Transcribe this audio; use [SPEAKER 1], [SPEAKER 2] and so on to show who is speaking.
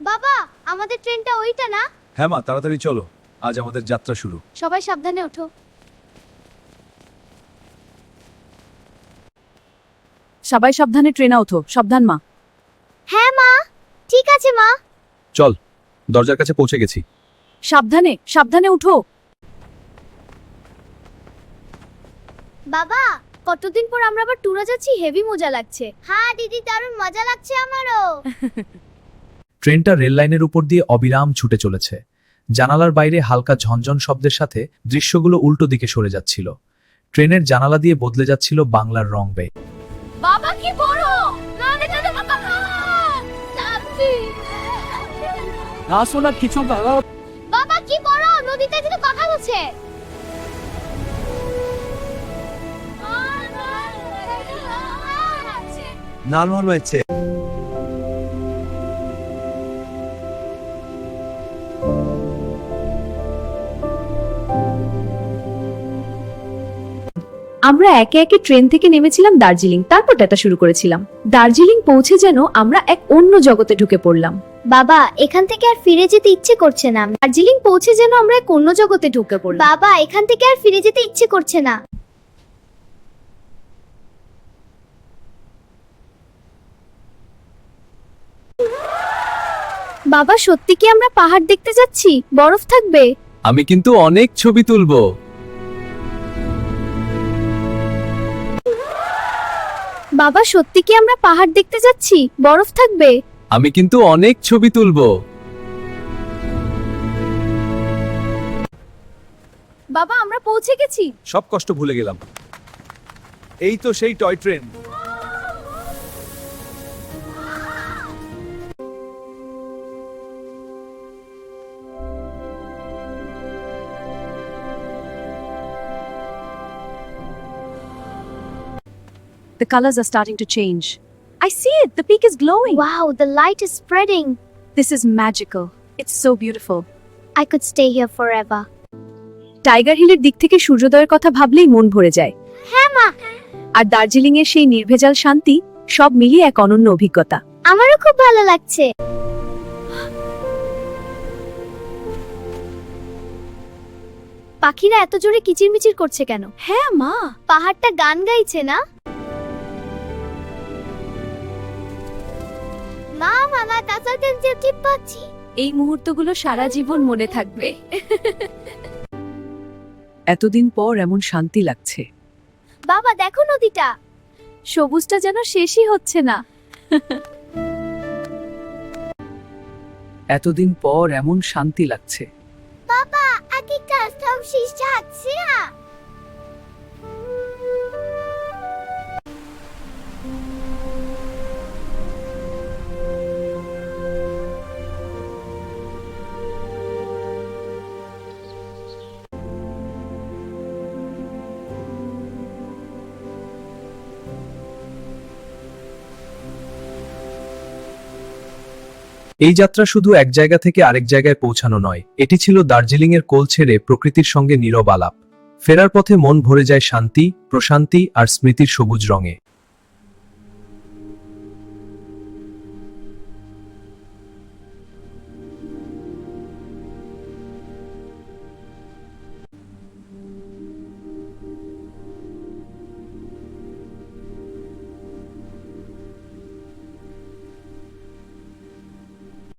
[SPEAKER 1] বাবা আমাদের ট্রেনটা ওইটা না?
[SPEAKER 2] হ্যাঁ মা তাড়াতাড়ি চলো। আজ আমাদের যাত্রা শুরু।
[SPEAKER 1] সবাই সাবধানে ওঠো।
[SPEAKER 3] সবাই সাবধানে ট্রেনে ওঠো। সাবধান মা।
[SPEAKER 1] হ্যাঁ মা ঠিক আছে মা।
[SPEAKER 2] চল দরজার কাছে পৌঁছে গেছি।
[SPEAKER 3] সাবধানে সাবধানে উঠো।
[SPEAKER 1] বাবা কতদিন পর আমরা আবার ট্যুরে যাচ্ছি? হেভি মজা লাগছে। হ্যাঁ দিদি দারুণ মজা লাগছে আমারও।
[SPEAKER 2] ট্রেনটা রেল লাইনের উপর দিয়ে অবিরাম ছুটে চলেছে। জানালার বাইরে হালকা ঝনঝন শব্দের সাথে দৃশ্যগুলো উল্টো দিকে সরে যাচ্ছিল। ট্রেনের জানালা দিয়ে বদলে যাচ্ছিল বাংলার রং বে
[SPEAKER 1] বাবা কি বড়! নালে চলে বাবা যাচ্ছি।
[SPEAKER 4] না শোনা কিছু বাবা
[SPEAKER 1] বাবা কি বড়! নদীতে কিন্তু কথা বলছে।
[SPEAKER 2] নার্মাল হয়েছে।
[SPEAKER 3] আমরা একে একে ট্রেন থেকে নেমেছিলাম দার্জিলিং তারপর টাটা শুরু করেছিলাম। দার্জিলিং পৌঁছে যেন আমরা এক অন্য জগতে ঢুকে পড়লাম।
[SPEAKER 1] বাবা এখান থেকে আর ফিরে যেতে ইচ্ছে করছে না।
[SPEAKER 3] দার্জিলিং পৌঁছে যেন আমরা এক অন্য জগতে ঢুকে পড়লাম।
[SPEAKER 1] বাবা এখান থেকে আর ফিরে যেতে ইচ্ছে করছে না।
[SPEAKER 3] বাবা সত্যি কি আমরা পাহাড় দেখতে যাচ্ছি? বরফ থাকবে?
[SPEAKER 2] আমি কিন্তু অনেক ছবি তুলবো।
[SPEAKER 3] বাবা সত্যি কি আমরা পাহাড় দেখতে যাচ্ছি? বরফ থাকবে।
[SPEAKER 2] আমি কিন্তু অনেক ছবি তুলবো।
[SPEAKER 3] বাবা আমরা পৌঁছে গেছি।
[SPEAKER 2] সব কষ্ট ভুলে গেলাম। এই তো সেই toy train.
[SPEAKER 3] The colors are starting to change. I see it. The peak is glowing.
[SPEAKER 1] Wow, the light is spreading.
[SPEAKER 3] This is magical. It's so beautiful.
[SPEAKER 1] I could stay here forever.
[SPEAKER 3] Tiger হিলের দিক থেকে সূর্যোদয়ের কথা ভাবলেই মন ভরে যায়
[SPEAKER 1] হ্যাঁ মা
[SPEAKER 3] আর দার্জিলিং এর সেই নির্ভেজাল শান্তি সব মিলিয়ে এক অনন্য অভিজ্ঞতা
[SPEAKER 1] আমারও খুব ভালো লাগছে পাখিরা এত জোরে কিচিরমিচির করছে কেন
[SPEAKER 3] হ্যাঁ মা
[SPEAKER 1] পাহাড়টা গান গাইছে না কাঁচা কেঞ্চে টিপ পাচ্ছি।
[SPEAKER 3] এই মুহূর্তগুলো সারা জীবন মনে থাকবে। এতদিন পর এমন শান্তি লাগছে।
[SPEAKER 1] বাবা দেখো নদীটা।
[SPEAKER 3] সবুজটা যেন শেষই হচ্ছে না।
[SPEAKER 4] এতদিন পর এমন শান্তি লাগছে।
[SPEAKER 1] বাবা আকি কাস্টম শেষ যাচ্ছে না।
[SPEAKER 2] এই যাত্রা শুধু এক জায়গা থেকে আরেক জায়গায় পৌঁছানো নয়, এটি ছিল দার্জিলিং এর কোল ছেড়ে প্রকৃতির সঙ্গে নীরব আলাপ। ফেরার পথে মন ভরে যায় শান্তি, প্রশান্তি আর স্মৃতির সবুজ রঙে।